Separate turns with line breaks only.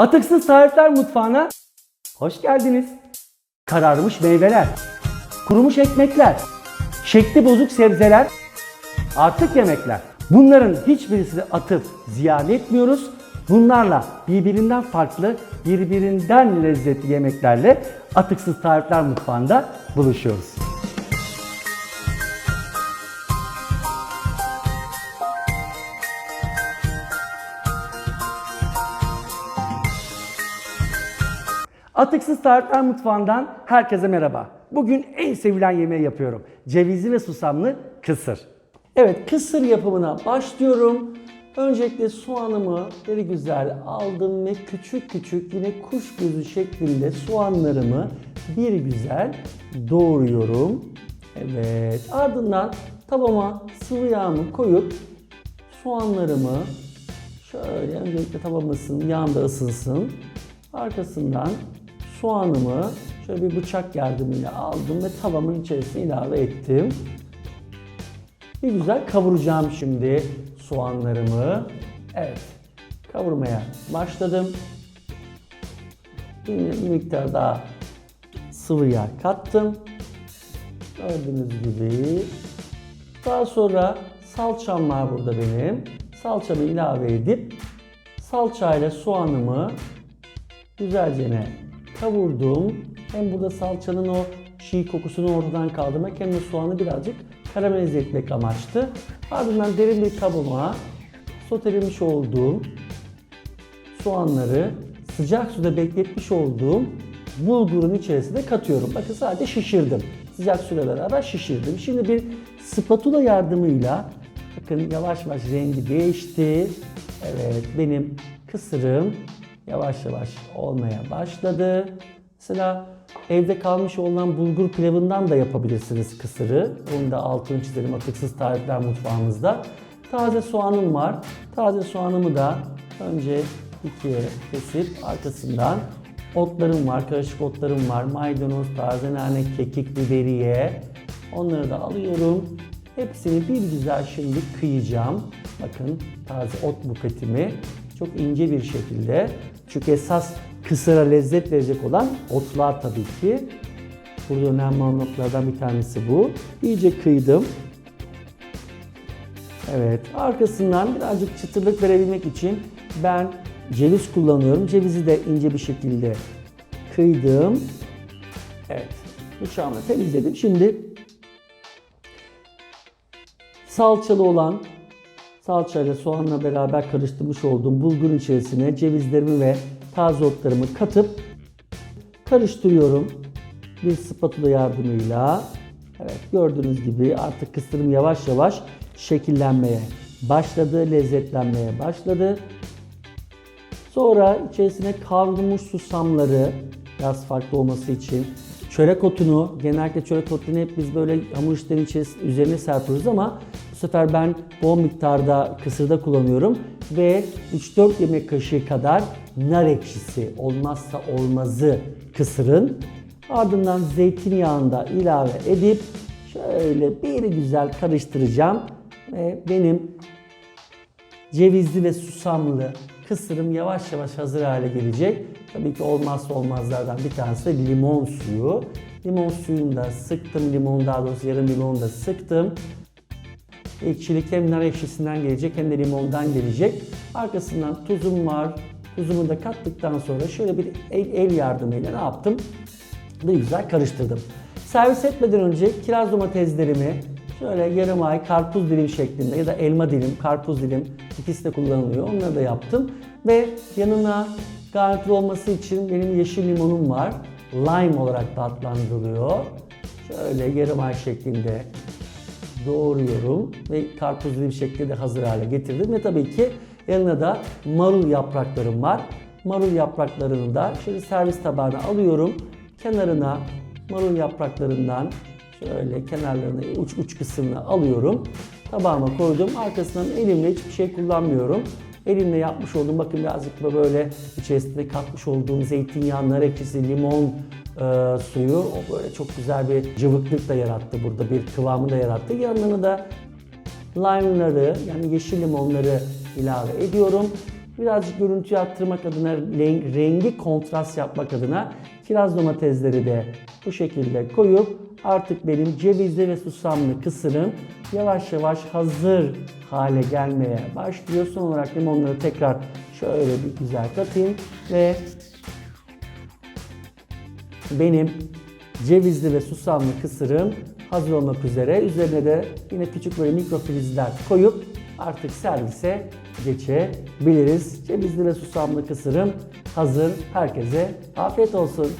Atıksız Tarifler Mutfağı'na hoş geldiniz. Kararmış meyveler, kurumuş ekmekler, şekli bozuk sebzeler, artık yemekler. Bunların hiçbirisini atıp ziyan etmiyoruz. Bunlarla birbirinden farklı, birbirinden lezzetli yemeklerle Atıksız Tarifler Mutfağı'nda buluşuyoruz. Atıksız Tarifler Mutfağı'ndan herkese merhaba. Bugün en sevilen yemeği yapıyorum. Cevizli ve susamlı kısır. Evet, kısır yapımına başlıyorum. Öncelikle soğanımı bir güzel aldım ve küçük küçük yine kuş gözü şeklinde soğanlarımı bir güzel doğruyorum. Evet, ardından tavama sıvı yağımı koyup soğanlarımı şöyle öncelikle tavamızın yağında ısınsın. Arkasından soğanımı şöyle bir bıçak yardımıyla aldım ve tavamın içerisine ilave ettim. Bir güzel kavuracağım şimdi soğanlarımı. Evet, kavurmaya başladım. Bir, miktar daha sıvı yağ kattım. Gördüğünüz gibi. Daha sonra salçam var burada benim. Salçamı ilave edip salçayla soğanımı güzelce kavurdum. Hem burada salçanın o çiğ kokusunu ortadan kaldırmak hem de soğanı birazcık karamelize etmek amaçlı. Ardından derin bir kabıma sotelemiş olduğum soğanları sıcak suda bekletmiş olduğum bulgurun içerisine katıyorum. Bakın sadece şişirdim. Sıcak suyla beraber şişirdim. Şimdi bir spatula yardımıyla bakın yavaş yavaş rengi değişti. Evet benim kısırım yavaş yavaş olmaya başladı. Mesela evde kalmış olan bulgur pilavından da yapabilirsiniz kısırı. Onu da altını çizelim atıksız tarifler mutfağımızda. Taze soğanım var. Taze soğanımı da önce ikiye kesip arkasından otlarım var, karışık otlarım var. Maydanoz, taze nane, kekik, biberiye. Onları da alıyorum. Hepsini bir güzel şimdi kıyacağım. Bakın taze ot buketimi çok ince bir şekilde. Çünkü esas kısıra lezzet verecek olan otlar tabii ki. Burada önemli noktalardan bir tanesi bu. İyice kıydım. Evet, arkasından birazcık çıtırlık verebilmek için ben ceviz kullanıyorum. Cevizi de ince bir şekilde kıydım. Evet, bıçağımla temizledim. Şimdi salçalı olan salçayla soğanla beraber karıştırmış olduğum bulgur içerisine cevizlerimi ve taze otlarımı katıp karıştırıyorum. Bir spatula yardımıyla. Evet gördüğünüz gibi artık kısırım yavaş yavaş şekillenmeye başladı, lezzetlenmeye başladı. Sonra içerisine kavrulmuş susamları biraz farklı olması için çörek otunu, genellikle çörek otunu hep biz böyle hamur işlerinin içerisine, üzerine serpiyoruz ama sefer ben bol miktarda kısırda kullanıyorum ve 3-4 yemek kaşığı kadar nar ekşisi olmazsa olmazı kısırın. Ardından zeytinyağında ilave edip şöyle bir güzel karıştıracağım ve benim cevizli ve susamlı kısırım yavaş yavaş hazır hale gelecek. Tabii ki olmazsa olmazlardan bir tanesi de limon suyu. Limon suyunu da sıktım, limon daha doğrusu yarım limonu da sıktım. Ekşilik hem nar ekşisinden gelecek hem de limondan gelecek. Arkasından tuzum var. Tuzumu da kattıktan sonra şöyle bir el, el yardımıyla ne yaptım? Bir güzel karıştırdım. Servis etmeden önce kiraz domateslerimi şöyle yarım ay karpuz dilim şeklinde ya da elma dilim, karpuz dilim ikisi de kullanılıyor. Onları da yaptım. Ve yanına garnitür olması için benim yeşil limonum var. Lime olarak da adlandırılıyor. Şöyle yarım ay şeklinde doğruyorum ve karpuz dilim şeklinde de hazır hale getirdim. Ve tabii ki yanına da marul yapraklarım var. Marul yapraklarını da şöyle servis tabağına alıyorum. Kenarına marul yapraklarından şöyle kenarlarını uç uç kısmını alıyorum. Tabağıma koydum. Arkasından elimle hiçbir şey kullanmıyorum. Elimle yapmış olduğum bakın birazcık da böyle içerisinde katmış olduğum zeytinyağı, nar ekşisi, limon e, suyu. O böyle çok güzel bir cıvıklık da yarattı burada. Bir kıvamı da yarattı. Yanına da lime'ları yani yeşil limonları ilave ediyorum. Birazcık görüntüyü arttırmak adına, rengi kontrast yapmak adına kiraz domatesleri de bu şekilde koyup artık benim cevizli ve susamlı kısırım yavaş yavaş hazır hale gelmeye başlıyor. Son olarak limonları tekrar şöyle bir güzel katayım ve benim cevizli ve susamlı kısırım hazır olmak üzere. Üzerine de yine küçük böyle mikrofilizler koyup artık servise geçebiliriz. Cevizli ve susamlı kısırım hazır. Herkese afiyet olsun.